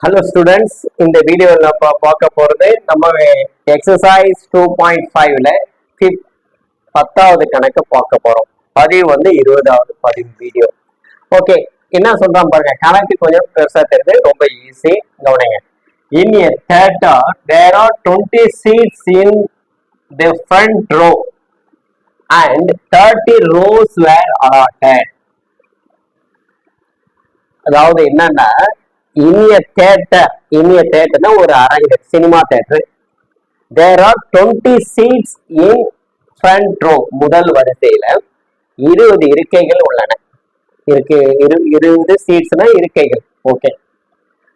Hello students இந்த வீடியோவில் நம்ம பார்க்க போகிறது நம்ம எக்ஸசைஸ் டூ பாயிண்ட் ஃபைவ்ல ஃபிஃப்த் பத்தாவது கணக்கு பார்க்க போகிறோம் பதிவு வந்து இருபதாவது பதிவு வீடியோ ஓகே என்ன சொல்கிறான் பாருங்க. கணக்கு கொஞ்சம் பெருசாக தெரிஞ்சு ரொம்ப ஈஸி கவனிங்க. In a theatre there are twenty seats in the front row and thirty rows were allotted அதாவது என்னன்னா in a theatre in a தேட்டர்னா ஒரு Arangar cinema theatre there are twenty seats in front row முதல் வரிசையில இருபது இருக்கைகள் உள்ளன. இருக்கு இரு இருபது சீட்ஸ்னா இருக்கைகள் okay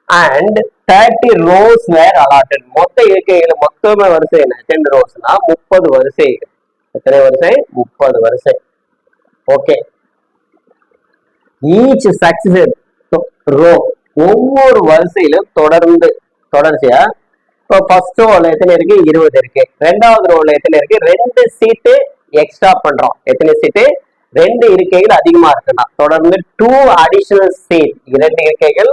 and thirty rows were allotted மொத்த இருக்கைகள் மொத்தமே வரிசை என்ன? டென் ரோஸ்னா முப்பது வரிசைகள். எத்தனை வரிசை? முப்பது வரிசை ஓகே ஈச் சக்சஸ் ரோ ஒவ்வொரு வரிசையிலும் தொடர்ந்து தொடர்ச்சியா? இப்போ ஃபர்ஸ்ட் ரோல எத்தனை இருக்கு? இருபது இருக்கு. ரெண்டாவது ரோல எத்தனை இருக்கு? ரெண்டு சீட்டு எக்ஸ்ட்ரா பண்றோம். எத்தனை சீட்டு ரெண்டு இருக்கைகள் அதிகமா இருக்குன்னா தொடர்ந்து டூ அடிஷனல் சீட் இரண்டு இருக்கைகள்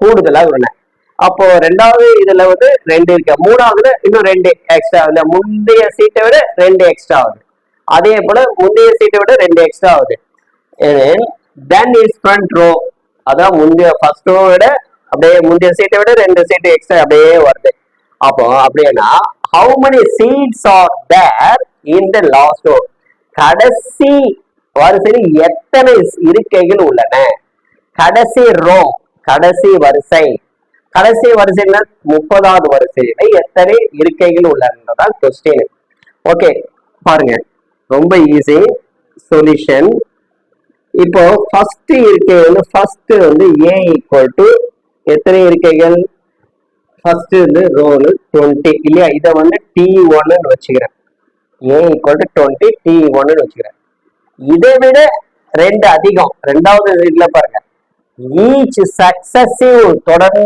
கூடுதலா உள்ளன. அப்போ ரெண்டாவது இதுல வந்து ரெண்டு இருக்கு. மூணாவதுல இன்னும் ரெண்டு எக்ஸ்ட்ரா இல்ல முந்தைய சீட்டை விட ரெண்டு எக்ஸ்ட்ரா ஆகுது. அதே போல முந்தைய சீட்டை விட ரெண்டு எக்ஸ்ட்ரா ஆகுது. தென் இஸ் ஃப்ரண்ட் ரோ அதான் முந்தைய ஃபர்ஸ்டோ விட அப்படியே முந்தைய சீட்டை விட ரெண்டு சீட்டு எக்ஸ்ட்ரா அப்படியே வருது. அப்போ அப்படின்னா how many seats are there in the last row கடைசி வரிசையில் எத்தனை இருக்கைகள் உள்ளன? கடைசி ரோ கடைசி வரிசை. கடைசி வரிசையில முப்பதாவது வரிசையில எத்தனை இருக்கைகள் உள்ளனதான் கொஸ்டின் ஓகே பாருங்க. ரொம்ப ஈஸி சொல்யூஷன் இப்போ ஃபர்ஸ்ட் இருக்கை வந்து ஃபர்ஸ்ட் வந்து ஏ ஈக்குவல் டு எத்தனை இருக்கைகள்? ஃபர்ஸ்ட் வந்து ரோல் டுவெண்ட்டி இல்லையா? இதை வந்து டி ஒன்னு வச்சுக்கிறேன். A equal to twenty T ஒன்னு வச்சுக்கிறேன். இதை விட ரெண்டு அதிகம். ரெண்டாவது இதுல பாருங்க. ஈச் சக்சஸிவ் தொடர்ந்து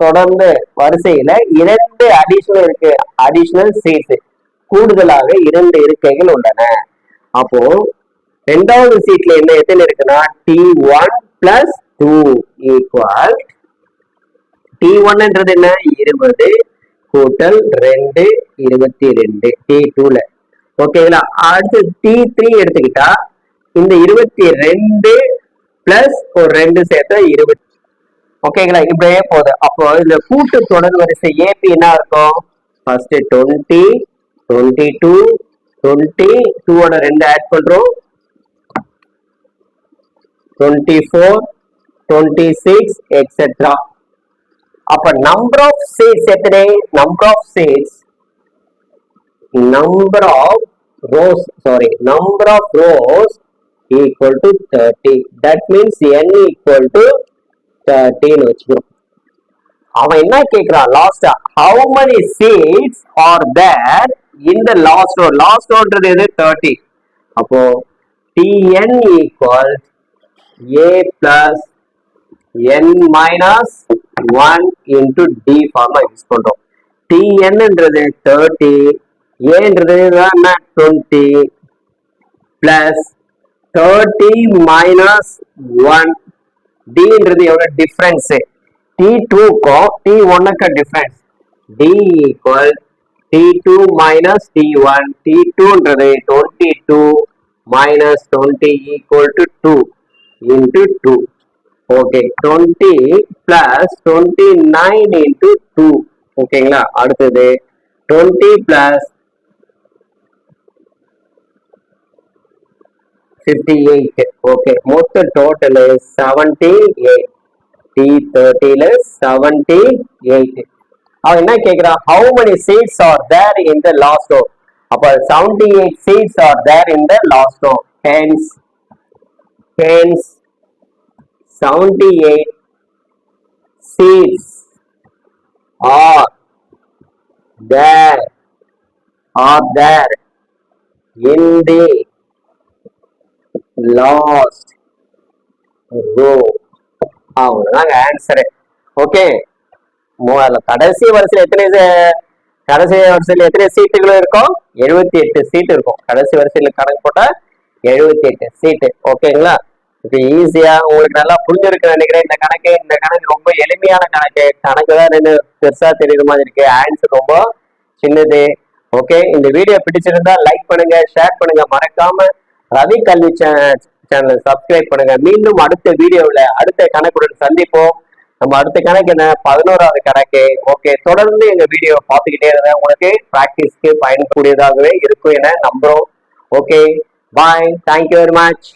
தொடர்ந்து வரிசையில இரண்டு அடிஷனல் இருக்கு. அடிஷனல் சீட்ஸ் கூடுதலாக இரண்டு இருக்கைகள் உள்ளன. அப்போ ரெண்டாவது சீட்ல என்ன எத்தனை இருக்குன்னா T one plus two equal T ஒன்ன்றது என்ன? இருபது கூட்டல் ரெண்டு இருபத்தி ரெண்டு. டி டூல ஓகேங்களா அடுத்து டி த்ரீ எடுத்துக்கிட்டா இந்த இருபத்தி ரெண்டு பிளஸ் ஒரு ரெண்டு சேர்த்தா இருபத்தி ஓகேங்களா இப்படியே போகுது. அப்போ இந்த கூட்டு தொடர் வரிசை ஏபி என்ன இருக்கும்? First twenty twenty two twenty டூவோட ரெண்டு ஆட் பண்றோம். twenty four twenty six etcetera அப்ப நம்பர் ஆஃப் சீட்ஸ் எத்தனை number of seats number of rows sorry number of rows equal to 30 that means n equal to 30 ன்னு வச்சுக்கிறோம் அவன் என்ன கேக்குறான் last how many seats are there in the last row last rowன்றது எது 30 அப்போ tn equal a plus n minus 1 into d pharma use பண்றோம் tnன்றது 30 aன்றது என்ன 20 plus 30 minus 1 dன்றது எவ்வளவு டிஃபரன்ஸ் t2க்கும் t1க்கு difference d equal t2 minus t1 t2ன்றது 22 minus 20 equal to 2 into 2 okay 20 plus 29 into 2 ஓகேங்களா அடுத்தது 20 plus 58 okay மொத்த டோட்டல் 78 T30 ல 78 அவன் என்ன கேக்குறா how many seats are there in the last row அப்ப 78 seats are there in the last row hence hence 78 seats are there are there in the last row அவ்வளவுதாங்க answer okay மூணாவது கடைசி வரிசையில் எத்தனை கடைசி வரிசையில் எத்தனை சீட்டுகள் இருக்கும்? எழுபத்தி எட்டு சீட்டு இருக்கும். கடைசி வரிசையில் கணக்கு போட்டா எழுபத்தி எட்டு சீட்டு ஓகேங்களா இப்போ ஈஸியா உங்களுக்கு நல்லா புரிஞ்சிருக்கு நினைக்கிறேன். இந்த கணக்கு இந்த கணக்கு ரொம்ப எளிமையான கணக்கு. கணக்கு தான் ரெண்டு பெருசா தெரியுற மாதிரி இருக்கு. ஆன்சர் ரொம்ப சின்னது. ஓகே இந்த வீடியோ பிடிச்சிருந்தா லைக் பண்ணுங்க ஷேர் பண்ணுங்க. மறக்காம ரவி கல்வி சேனலை சப்ஸ்கிரைப் பண்ணுங்க. மீண்டும் அடுத்த வீடியோவில் அடுத்த கணக்குடன் சந்திப்போம். நம்ம அடுத்த கணக்கு என்ன? பதினோராவது கணக்கு. ஓகே தொடர்ந்து எங்க வீடியோ பார்த்துக்கிட்டே இருந்தேன் உங்களுக்கு ப்ராக்டிஸ்க்கு பயன்படக்கூடியதாகவே இருக்கும் என நம்புறோம். Okay bye thank you very much